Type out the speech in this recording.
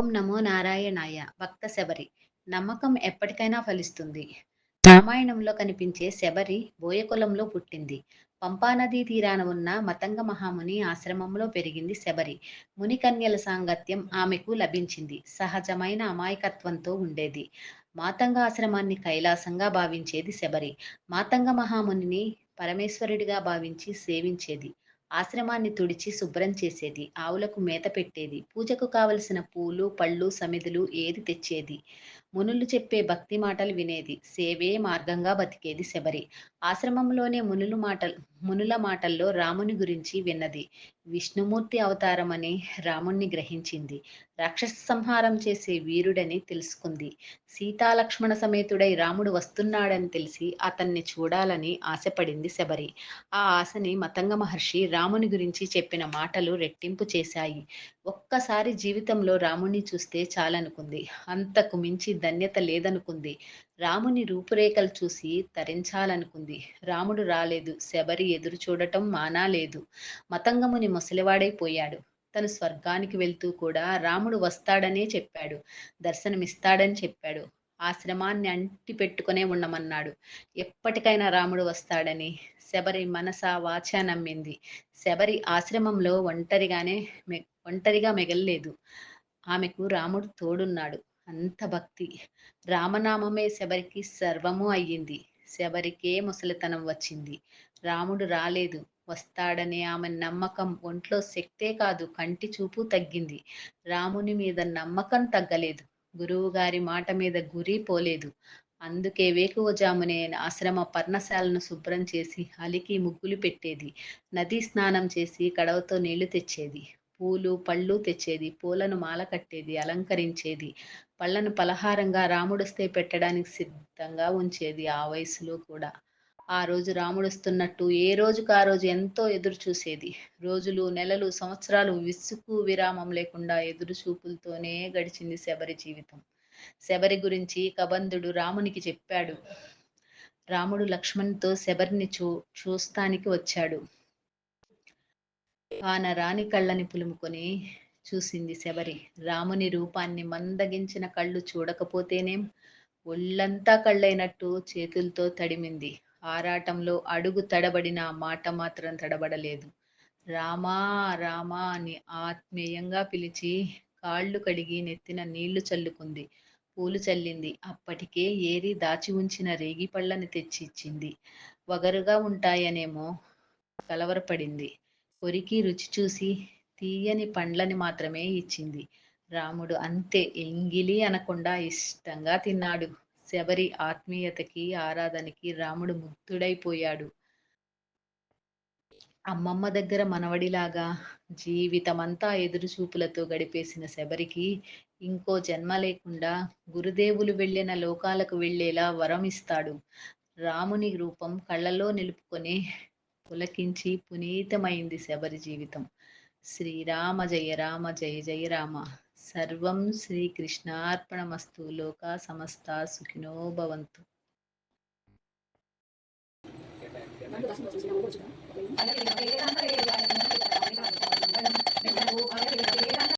ఓం నమో నారాయణాయ భక్త శబరి. నమ్మకం ఎప్పటికైనా ఫలిస్తుంది. రామాయణంలో కనిపించే శబరి బోయకులంలో పుట్టింది. పంపానదీ తీరాన ఉన్న మతంగ మహాముని ఆశ్రమంలో పెరిగింది శబరి. ముని కన్యల సాంగత్యం ఆమెకు లభించింది. సహజమైన అమాయకత్వంతో ఉండేది. మాతంగ ఆశ్రమాన్ని కైలాసంగా భావించేది శబరి. మాతంగ మహామునిని పరమేశ్వరుడిగా భావించి సేవించేది. ఆశ్రమాన్ని తుడిచి శుభ్రం చేసేది ఆవులకు మేత పెట్టేది పూజకు కావలసిన పూలు పళ్ళు సమిధులు ఏది తెచ్చేది? మునులు చెప్పే భక్తి మాటలు వినేది సేవే మార్గంగా బతికేది శబరి. ఆశ్రమంలోనే మునులు మాటలు మునుల మాటల్లో రాముని గురించి విన్నది. విష్ణుమూర్తి అవతారమని రాముణ్ణి గ్రహించింది. రాక్షస సంహారం చేసే వీరుడని తెలుసుకుంది. సీతాలక్ష్మణ సమేతుడై రాముడు వస్తున్నాడని తెలిసి అతన్ని చూడాలని ఆశపడింది శబరి. ఆ ఆశని మతంగ మహర్షి రాముని గురించి చెప్పిన మాటలు రెట్టింపు చేశాయి. ఒక్కసారి జీవితంలో రాముణ్ణి చూస్తే చాలనుకుంది. అంతకు మించి ధన్యత లేదనుకుంది. రాముని రూపురేఖలు చూసి తరించాలనుకుంది. రాముడు రాలేదు. శబరి ఎదురు చూడటం మానాలేదు మతంగముని ముసలివాడైపోయాడు తను స్వర్గానికి వెళ్తూ కూడా రాముడు వస్తాడనే చెప్పాడు. దర్శనమిస్తాడని చెప్పాడు. ఆశ్రమాన్ని అంటి పెట్టుకునే ఉండమన్నాడు. ఎప్పటికైనా రాముడు వస్తాడని శబరి మనస వాచ నమ్మింది. శబరి ఆశ్రమంలో ఒంటరిగానే మె ఒంటరిగా మిగలలేదు. ఆమెకు రాముడు తోడున్నాడు. అంత భక్తి. రామనామమే శబరికి సర్వము అయ్యింది. శబరికే ముసలితనం వచ్చింది. రాముడు రాలేదు. వస్తాడనే ఆమె నమ్మకం ఒంట్లో శక్తే కాదు కంటి చూపు తగ్గింది. రాముని మీద నమ్మకం తగ్గలేదు. గురువు గారి మాట మీద గురి పోలేదు. అందుకే వేకువజామునే ఆశ్రమ పర్ణశాలను శుభ్రం చేసి అలికి ముగ్గులు పెట్టేది. నదీ స్నానం చేసి కడవతో నీళ్ళు తెచ్చేది. పూలు పళ్ళు తెచ్చేది పూలను మాల కట్టేది అలంకరించేది పళ్ళను పలహారంగా రాముడిస్తే పెట్టడానికి సిద్ధంగా ఉంచేది ఆ వయసులో కూడా. ఆ రోజు రాముడు వస్తున్నట్టు ఏ రోజుకు ఆ రోజు ఎంతో ఎదురు చూసేది రోజులు నెలలు సంవత్సరాలు విసుగు విరామం లేకుండా ఎదురు చూపులతోనే గడిచింది శబరి జీవితం. శబరి గురించి కబంధుడు రామునికి చెప్పాడు. రాముడు లక్ష్మణ్తో శబరిని చూ చూస్తానికి వచ్చాడు. ఆన రాణి కళ్ళని పులుముకొని చూసింది శబరి. రాముని రూపాన్ని మందగించిన కళ్ళు చూడకపోతేనేం ఒళ్ళంతా కళ్ళైనట్టు చేతులతో తడిమింది. ఆరాటంలో అడుగు తడబడిన మాట మాత్రం తడబడలేదు. రామా రామా అని ఆత్మీయంగా పిలిచి కాళ్ళు కడిగి నెత్తిన నీళ్ళు చల్లుకుంది. పూలు చల్లింది. అప్పటికే ఏరి దాచి ఉంచిన రేగి పళ్ళని తెచ్చి ఇచ్చింది వగరుగా ఉంటాయనేమో కలవరపడింది. కొరికి రుచి చూసి తీయని పండ్లని మాత్రమే ఇచ్చింది. రాముడు అంతే ఎంగిలి అనకుండా ఇష్టంగా తిన్నాడు. శబరి ఆత్మీయతకి ఆరాధనకి రాముడు ముగ్ధుడైపోయాడు. అమ్మమ్మ దగ్గర మనవడిలాగా జీవితమంతా ఎదురుచూపులతో గడిపేసిన శబరికి ఇంకో జన్మ లేకుండా గురుదేవులు వెళ్ళిన లోకాలకు వెళ్ళేలా వరం ఇస్తాడు రాముని రూపం కళ్ళలో నిలుపుకొని పులకించి పునీతమైంది శబరి జీవితం. శ్రీరామ జయ రామ జయ జయ రామ. సర్వం శ్రీకృష్ణార్పణమస్తు. లోకా సమస్త సుఖినో భవంతు.